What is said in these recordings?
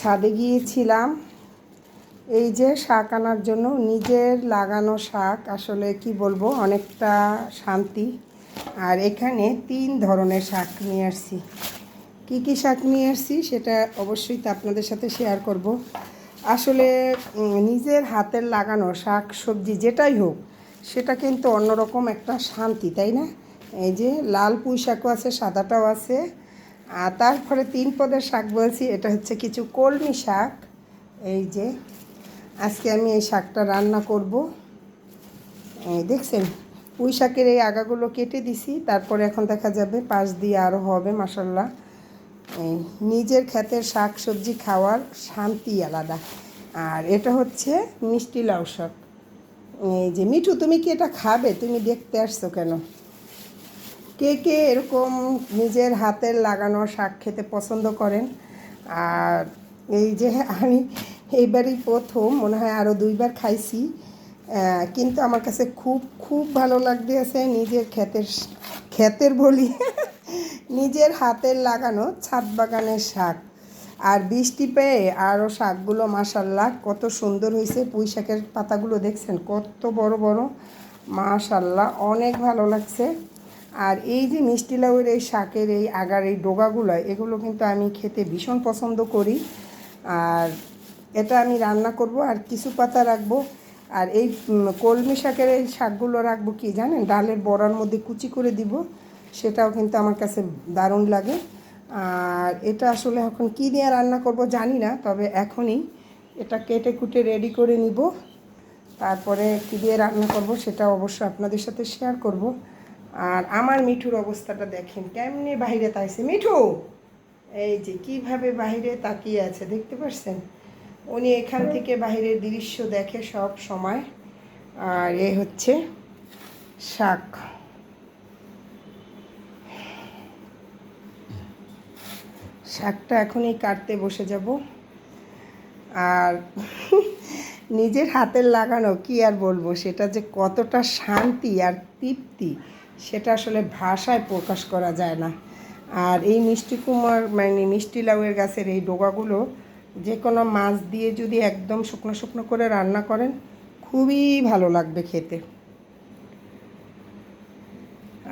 ছাদে গিয়েছিলাম। এই যে শাক আনার জন্য নিজের লাগানো শাক, আসলে কি বলব, অনেকটা শান্তি। আর এখানে তিন ধরনের শাক নিয়ে আসছি। কী কী শাক নিয়ে আসছি সেটা অবশ্যই তো আপনাদের সাথে শেয়ার করব। আসলে নিজের হাতের লাগানো শাক, সবজি যেটাই হোক, সেটা কিন্তু অন্যরকম একটা শান্তি, তাই না? এই যে লাল পুঁই শাকও আছে, সাদাটাও আছে। আর তারপরে তিন পদের শাক বলছি, এটা হচ্ছে কিছু কলমি শাক। এই যে, আজকে আমি এই শাকটা রান্না করব। এই দেখছেন, পুঁই শাকের এই আগাগুলো কেটে দিছি, তারপরে এখন দেখা যাবে পাশ দিয়ে আরও হবে মাসাল্লাহ এই নিজের ক্ষেতের শাক সবজি খাওয়ার শান্তি আলাদা। আর এটা হচ্ছে মিষ্টি লাউ শাক। এই যে, মিঠু, তুমি কি এটা খাবে? তুমি দেখতে আসছো কেন? কে কে এরকম নিজের হাতের লাগানো শাক খেতে পছন্দ করেন? আর এই যে আমি এইবারই প্রথম, মনে হয় আরও দুইবার খাইছি। কিন্তু আমার কাছে খুব খুব ভালো লাগতে আছে নিজের ক্ষেতের ক্ষেতের বলি, নিজের হাতের লাগানো ছাদ বাগানের শাক। আর বৃষ্টি পেয়ে আরও শাকগুলো মাসাল্লাহ কত সুন্দর হয়েছে পুঁই শাকের পাতাগুলো দেখছেন কত বড় বড়। মাশাল্লাহ, অনেক ভালো লাগছে। আর এই যে মিষ্টি লাউয়ের এই শাকের এই আগার এই ডোগাগুলো, এগুলো কিন্তু আমি খেতে ভীষণ পছন্দ করি। আর এটা আমি রান্না করব আর কিছু পাতা রাখব। আর এই কলমি শাকের এই শাকগুলো রাখব কি জানেন? ডালের বড়ার মধ্যে কুচি করে দিব, সেটাও কিন্তু আমার কাছে দারুণ লাগে। আর এটা আসলে এখন কী দিয়ে রান্না করব জানি না, তবে এখনই এটা কেটে কুটে রেডি করে নিব। তারপরে কী দিয়ে রান্না করব সেটা অবশ্য আপনাদের সাথে শেয়ার করব। আর আমার মিঠুর অবস্থাটা দেখেন কেমনি বাইরে তাইছে মিঠু! এই যে কীভাবে বাইরে তাকিয়ে আছে দেখতে পাচ্ছেন উনি এখান থেকে বাইরের দৃশ্য দেখে সব সময়। আর এ হচ্ছে শাক। শাকটা এখনই কাটতে বসে যাব। আর নিজের হাতের লাগানো কি আর বলব? সেটা যে কতটা শান্তি আর তৃপ্তি। সেটা আসলে ভাষায় প্রকাশ করা যায় না। আর এই মিষ্টি কুমার মানে মিষ্টি লাউয়ের গাছের এই ডোগাগুলো যে কোনো মাছ দিয়ে যদি একদম শুকনো শুকনো করে রান্না করেন, খুবই ভালো লাগবে খেতে।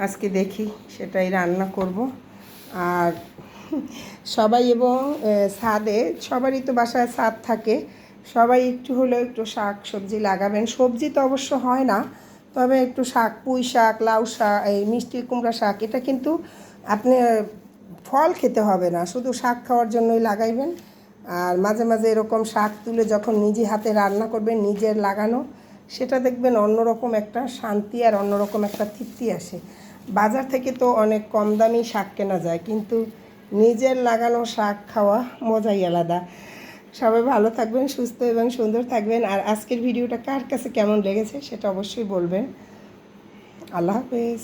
আজকে দেখি সেটাই রান্না করব। আর সবাই এবং ছাদে সবারই তো বাসায় ছাদ থাকে। সবাই একটু হলেও একটু শাক সবজি লাগাবেন। সবজি তো অবশ্য হয় না তবে একটু শাক, পুঁই শাক, লাউ শাক, এই মিষ্টি কুমড়া শাক, এটা কিন্তু আপনি ফল খেতে হবে না, শুধু শাক খাওয়ার জন্যই লাগাইবেন। আর মাঝে মাঝে এরকম শাক তুলে যখন নিজে হাতে রান্না করবেন, নিজের লাগানো, সেটা দেখবেন অন্যরকম একটা শান্তি আর অন্যরকম একটা তৃপ্তি আসে। বাজার থেকে তো অনেক কম দামি শাক কেনা যায়, কিন্তু নিজের লাগানো শাক খাওয়া মজাই আলাদা। সবাই ভালো থাকবেন, সুস্থ এবং সুন্দর থাকবেন। আর আজকের ভিডিওটা কার কাছে কেমন লেগেছে সেটা অবশ্যই বলবেন। আল্লাহ হাফেজ।